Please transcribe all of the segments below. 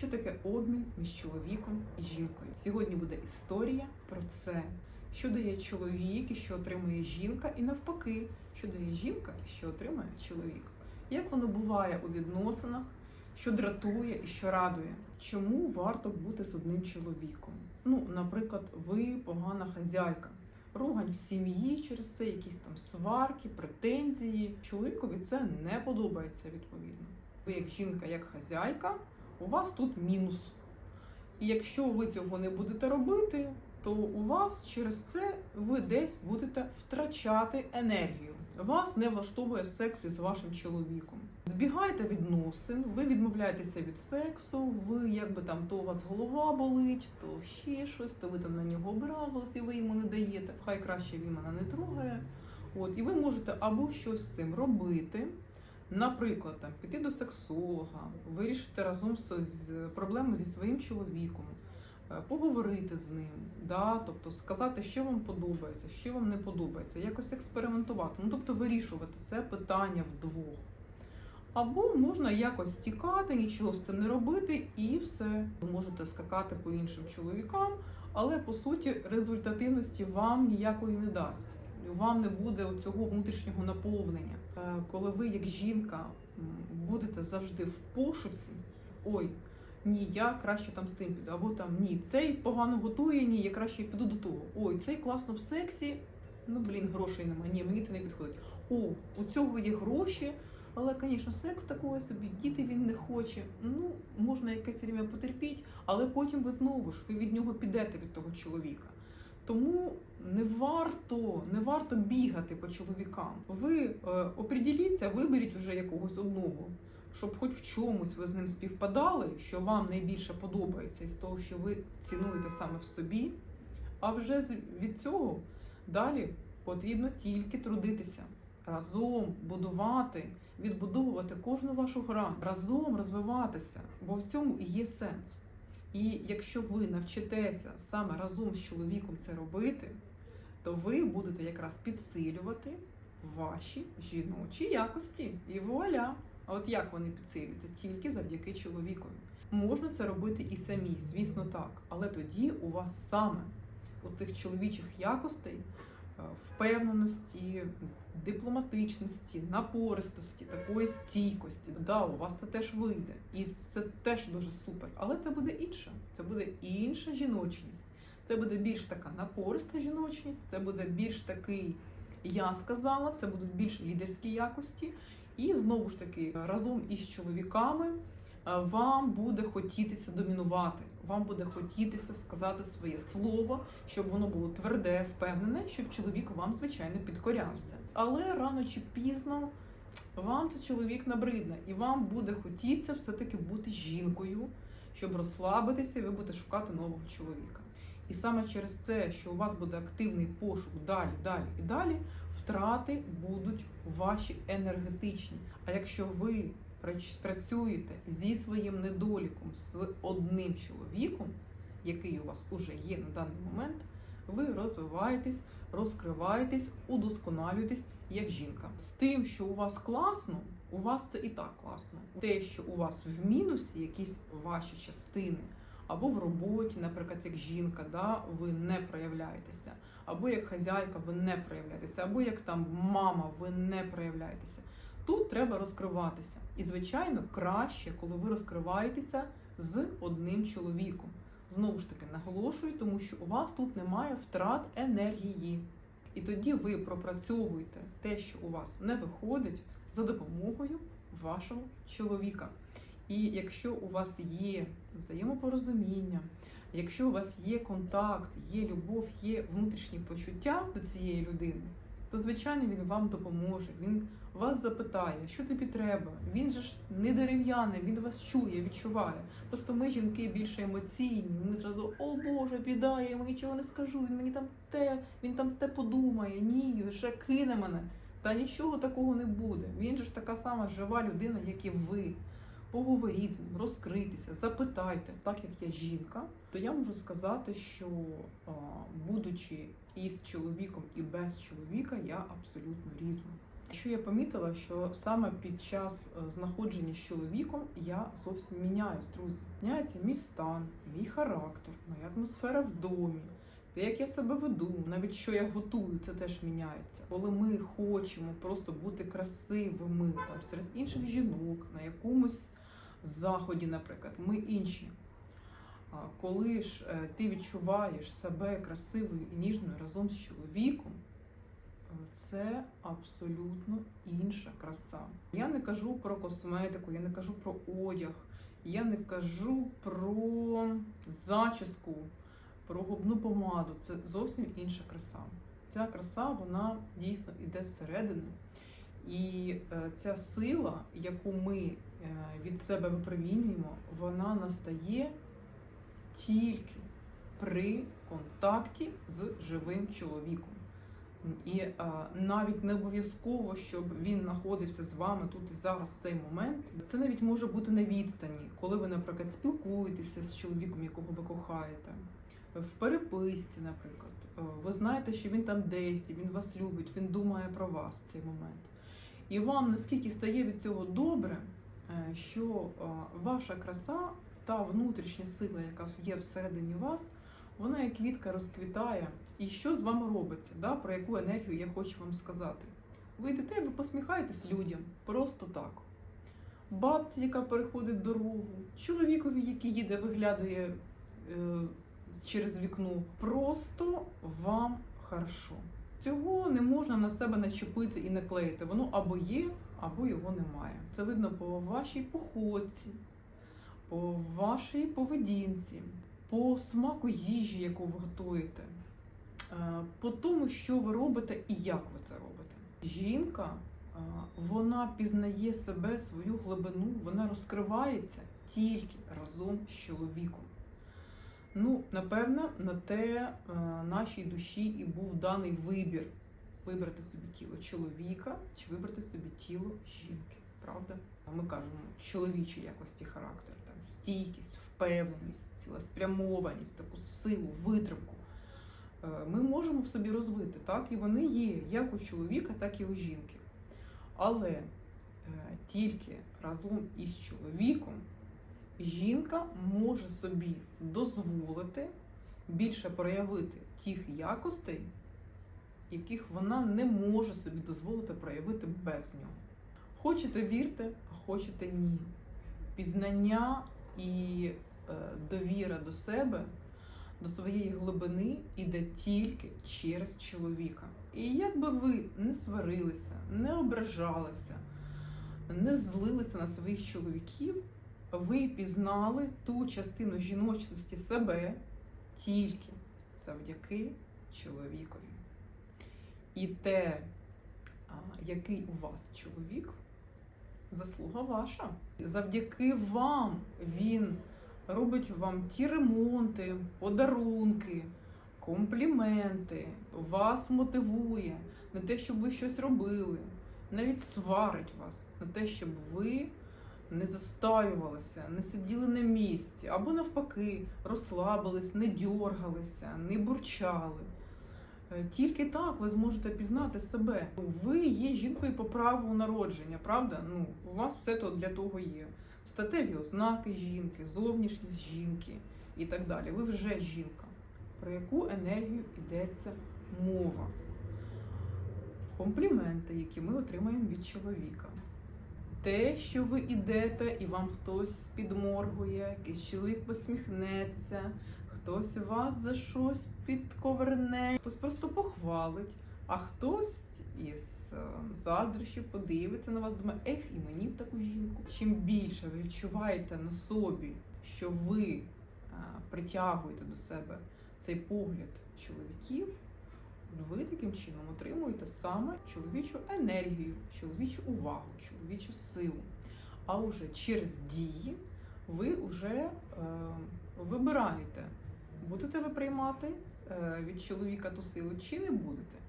що таке обмін між чоловіком і жінкою. Сьогодні буде історія про це, що дає чоловік і що отримує жінка, і навпаки, що дає жінка і що отримує чоловік. Як воно буває у відносинах, що дратує і що радує. Чому варто бути з одним чоловіком? Ну, наприклад, ви погана хазяйка. Ругань в сім'ї через це, якісь там сварки, претензії. Чоловікові це не подобається відповідно. Ви як жінка, як хазяйка, у вас тут мінус. І якщо ви цього не будете робити, то у вас через це ви десь будете втрачати енергію. Вас не влаштовує секс із вашим чоловіком. Збігайте відносин, ви відмовляєтеся від сексу, ви якби там то у вас голова болить, то ще щось, то ви там на нього образились і ви йому не даєте. Хай краще він мене не трогає. От, і ви можете або щось з цим робити. Наприклад, там піти до сексолога, вирішити разом з, з проблему зі своїм чоловіком, е, поговорити з ним, да? тобто сказати, що вам подобається, що вам не подобається, якось експериментувати. Ну тобто вирішувати це питання вдвох. Або можна якось тікати, нічого з цим не робити, і все. Ви можете скакати по іншим чоловікам, але по суті результативності вам ніякої не дасть. Вам не буде цього внутрішнього наповнення. Е, Коли ви, як жінка, будете завжди в пошуці, ой, ні, я краще там з тим піду, або там ні, цей погано готує, ні, я краще піду до того. Ой, цей класно в сексі. Ну блін, грошей немає. Ні, мені це не підходить. О, у цього є гроші. Але, звісно, секс такої собі, діти він не хоче. Ну, можна якесь время потерпіти, але потім ви знову ж ви від нього підете від того чоловіка. Тому не варто, не варто бігати по чоловікам. Ви е, оприділіться, виберіть уже якогось одного, щоб хоч в чомусь ви з ним співпадали, що вам найбільше подобається із того, що ви цінуєте саме в собі. А вже від цього далі потрібно тільки трудитися, разом будувати, відбудовувати кожну вашу грань, разом розвиватися, бо в цьому і є сенс. І якщо ви навчитеся саме разом з чоловіком це робити, то ви будете якраз підсилювати ваші жіночі якості. І вуаля! А от як вони підсилюються? Тільки завдяки чоловікові. Можна це робити і самі, звісно, так. Але тоді у вас саме у цих чоловічих якостей впевненості, дипломатичності, напористості, такої стійкості. Да, у вас це теж вийде, і це теж дуже супер. Але це буде інше. Це буде інша жіночність. Це буде більш така напориста жіночність, це буде більш такий, я сказала, це будуть більш лідерські якості. І знову ж таки, разом із чоловіками е, вам буде хотітися домінувати. Вам буде хотітися сказати своє слово, щоб воно було тверде, впевнене, щоб чоловік вам, звичайно, підкорявся. Але рано чи пізно вам цей чоловік набридне, і вам буде хотітися все-таки бути жінкою, щоб розслабитися, і ви будете шукати нового чоловіка. І саме через це, що у вас буде активний пошук далі, далі і далі, втрати будуть ваші енергетичні. А якщо ви працюєте зі своїм недоліком, з одним чоловіком, який у вас уже є на даний момент, ви розвиваєтесь, розкриваєтесь, удосконалюєтесь як жінка. З тим, що у вас класно, у вас це і так класно. Те, що у вас в мінусі, якісь ваші частини, або в роботі, наприклад, як жінка, да, ви не проявляєтеся, або як хазяйка, ви не проявляєтеся, або як там мама, ви не проявляєтеся. Тут треба розкриватися. І, звичайно, краще, коли ви розкриваєтеся з одним чоловіком. Знову ж таки, наголошую, тому що у вас тут немає втрат енергії. І тоді ви пропрацьовуєте те, що у вас не виходить, за допомогою вашого чоловіка. І якщо у вас є взаємопорозуміння, якщо у вас є контакт, є любов, є внутрішні почуття до цієї людини, то звичайно він вам допоможе. Він вас запитає, що тобі треба. Він же ж не дерев'яний, він вас чує, відчуває. Просто ми, жінки, більше емоційні. Ми зразу, о Боже, біда, я йому нічого не скажу. Він мені там те, він там те подумає, ні, ще кине мене. Та нічого такого не буде. Він же ж така сама жива людина, як і ви. Поговоріть з ним, розкритися, запитайте, так як я жінка, то я можу сказати, що будучи із чоловіком і без чоловіка, я абсолютно різна. Що я помітила, що саме під час е, знаходження з чоловіком я зовсім міняюсь, друзі. Міняється мій стан, мій характер, моя атмосфера в домі. Те, як я себе веду, навіть що я готую, це теж міняється. Коли ми хочемо просто бути красивими там серед інших жінок на якомусь заході, наприклад, ми інші. Коли ж е, ти відчуваєш себе красивою і ніжною разом з чоловіком, це абсолютно інша краса. Я не кажу про косметику, я не кажу про одяг, я не кажу про зачіску, про губну помаду. Це зовсім інша краса. Ця краса вона дійсно йде зсередини. І е, ця сила, яку ми е, від себе випромінюємо, вона настає тільки при контакті з живим чоловіком. І е, навіть не обов'язково, щоб він знаходився з вами тут і зараз в цей момент. Це навіть може бути на відстані, коли ви, наприклад, спілкуєтеся з чоловіком, якого ви кохаєте, в переписці, наприклад. Е, Ви знаєте, що він там десь, він вас любить, він думає про вас в цей момент. І вам наскільки стає від цього добре, е, що ваша краса, та внутрішня сила, яка є всередині вас, вона як квітка розквітає. І що з вами робиться? Да? Про яку енергію я хочу вам сказати? Ви йдете, ви посміхаєтесь людям просто так. Бабці, яка переходить дорогу, чоловікові, який їде, виглядає е, через вікно, просто вам хорошо. Цього не можна на себе начепити і наклеїти. Воно або є, або його немає. Це видно по вашій походці, по вашій поведінці, по смаку їжі, яку ви готуєте, по тому, що ви робите і як ви це робите. Жінка е, вона пізнає себе, свою глибину, вона розкривається тільки разом з чоловіком. Ну, напевно, на те е, нашій душі і був даний вибір вибрати собі тіло чоловіка чи вибрати собі тіло жінки. Правда? Ми кажемо чоловічі якості характеру, там стійкість, впевненість, цілеспрямованість, таку силу, витримку. Е, Ми можемо в собі розвити, так, і вони є як у чоловіка, так і у жінки. Але е, тільки разом із чоловіком жінка може собі дозволити більше проявити тих якостей, яких вона не може собі дозволити проявити без нього. Хочете вірте, а хочете ні. Пізнання і е, довіра до себе, до своєї глибини іде тільки через чоловіка. І як би ви не сварилися, не ображалися, не злилися на своїх чоловіків, ви пізнали ту частину жіночності себе тільки завдяки чоловікові. І те, який у вас чоловік, заслуга ваша. Завдяки вам він робить вам ті ремонти, подарунки, компліменти, вас мотивує на те, щоб ви щось робили, навіть сварить вас на те, щоб ви не застаювалися, не сиділи на місці, або навпаки, розслабились, не дьоргалися, не бурчали. Е, Тільки так ви зможете пізнати себе. Ви є жінкою по праву народження, правда? Ну, у вас все то для того є. Статеві ознаки жінки, зовнішність жінки і так далі. Ви вже жінка. Про яку енергію йдеться мова? Компліменти, які ми отримаємо від чоловіка. Те, що ви ідете, і вам хтось підморгує, якийсь чоловік посміхнеться, хтось вас за щось підковерне, хтось просто похвалить, а хтось із е, заздрощів подивиться на вас, думає, ех, і мені б таку жінку. Чим більше ви відчуваєте на собі, що ви е, притягуєте до себе цей погляд чоловіків, ви таким чином отримуєте саме чоловічу енергію, чоловічу увагу, чоловічу силу. А вже через дії ви вже е, вибираєте, будете ви приймати е, від чоловіка ту силу чи не будете.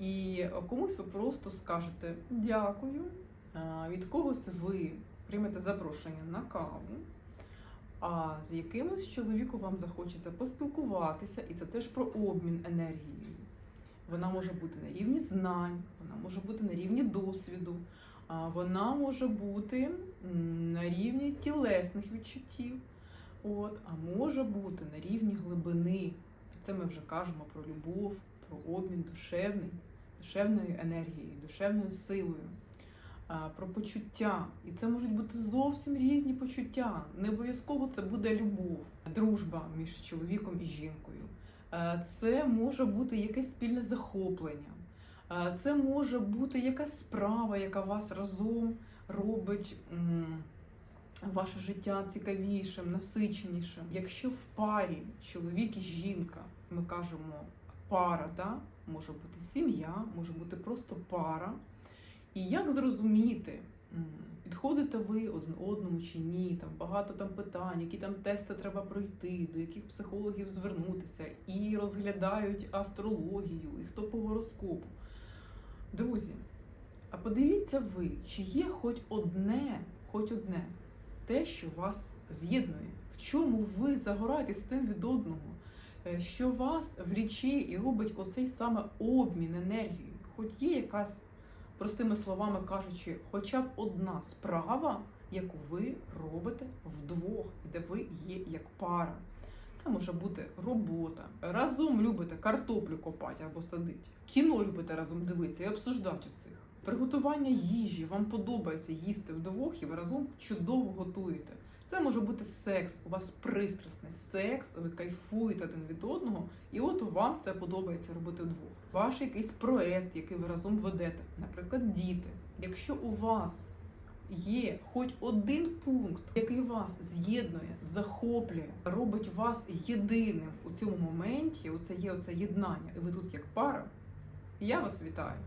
І комусь ви просто скажете дякую. Від когось ви приймете запрошення на каву, а з якимось чоловіком вам захочеться поспілкуватися, і це теж про обмін енергією. Вона може бути на рівні знань, вона може бути на рівні досвіду, вона може бути на рівні тілесних відчуттів, от, а може бути на рівні глибини. Це ми вже кажемо про любов, про обмін душевний, душевною енергією, душевною силою, про почуття. І це можуть бути зовсім різні почуття. Не обов'язково це буде любов, дружба між чоловіком і жінкою. Це може бути якесь спільне захоплення. Це може бути якась справа, яка вас разом робить ваше життя цікавішим, насиченішим. Якщо в парі чоловік і жінка, ми кажемо пара, да? може бути сім'я, може бути просто пара. І як зрозуміти, підходите ви один одному чи ні? Там багато там питань, які там тести треба пройти, до яких психологів звернутися, і розглядають астрологію, і хто по гороскопу. Друзі, а подивіться ви, чи є хоч одне, хоч одне те, що вас з'єднує, в чому ви загораєтесь один від одного, що вас вліче і робить оцей саме обмін енергією. Хоч є якась, простими словами кажучи, хоча б одна справа, яку ви робите вдвох, де ви є як пара. Це може бути робота. Разом любите картоплю копати або садити. Кіно любите разом дивитися і обсуждати усіх. Приготування їжі вам подобається їсти вдвох, і ви разом чудово готуєте. Це може бути секс, у вас пристрасний секс, ви кайфуєте один від одного, і от вам це подобається робити вдвох. Ваш якийсь проект, який ви разом ведете, наприклад, діти. Якщо у вас є хоч один пункт, який вас з'єднує, захоплює, робить вас єдиним у цьому моменті, оце є оце єднання, і ви тут як пара, я вас вітаю.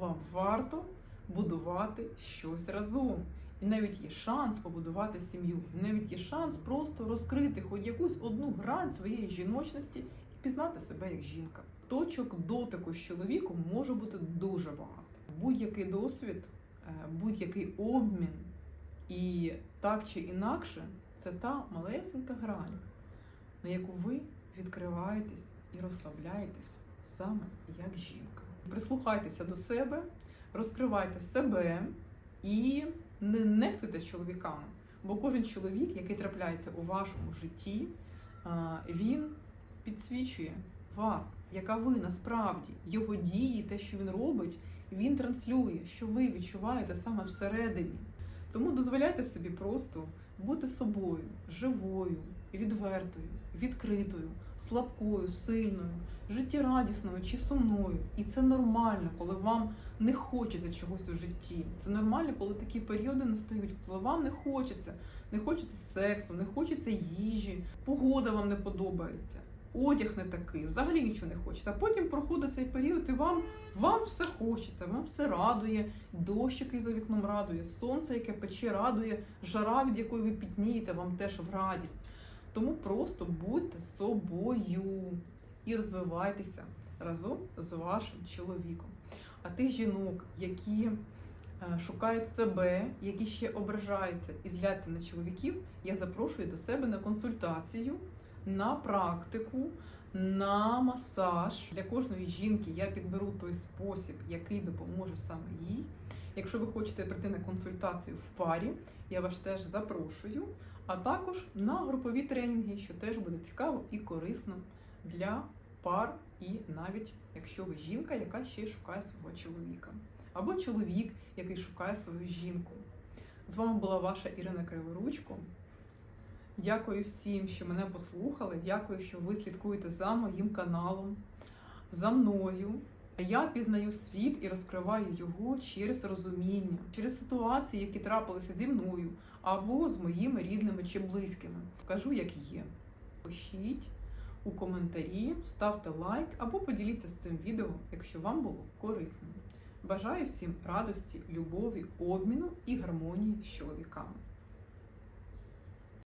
Вам варто будувати щось разом. І навіть є шанс побудувати сім'ю, і навіть є шанс просто розкрити хоч якусь одну грань своєї жіночності і пізнати себе як жінка. Точок дотику з чоловіком може бути дуже багато. Будь-який досвід, е, будь-який обмін, і так чи інакше, це та малесенька грань, на яку ви відкриваєтесь і розслабляєтесь саме як жінка. Прислухайтеся до себе, розкривайте себе і не нехтуйте чоловіками. Бо кожен чоловік, який трапляється у вашому житті, він підсвічує вас, яка ви насправді його дії, те, що він робить, він транслює, що ви відчуваєте саме всередині. Тому дозволяйте собі просто бути собою, живою, відвертою, відкритою, слабкою, сильною, життєрадісною чи сумною. І це нормально, коли вам не хочеться чогось у житті. Це нормально, коли такі періоди настають, вам не хочеться, не хочеться сексу, не хочеться їжі, погода вам не подобається, одяг не такий, взагалі нічого не хочеться. А потім проходить цей період, і вам, вам все хочеться, вам все радує, дощ, який за вікном радує, сонце, яке пече, радує, жара, від якої ви піднієте, вам теж в радість. Тому просто будьте собою і розвивайтеся разом з вашим чоловіком. А тих жінок, які е, шукають себе, які ще ображаються і зляться на чоловіків, я запрошую до себе на консультацію, на практику, на масаж. Для кожної жінки я підберу той спосіб, який допоможе саме їй. Якщо ви хочете прийти на консультацію в парі, я вас теж запрошую, а також на групові тренінги, що теж буде цікаво і корисно для пар, і навіть якщо ви жінка, яка ще шукає свого чоловіка, або чоловік, який шукає свою жінку. З вами була ваша Ірина Криворучко. Дякую всім, що мене послухали. Дякую, що ви слідкуєте за моїм каналом, за мною. Я пізнаю світ і розкриваю його через розуміння, через ситуації, які трапилися зі мною або з моїми рідними чи близькими. Кажу, як є. Пишіть у коментарі, ставте лайк або поділіться з цим відео, якщо вам було корисно. Бажаю всім радості, любові, обміну і гармонії з чоловіками.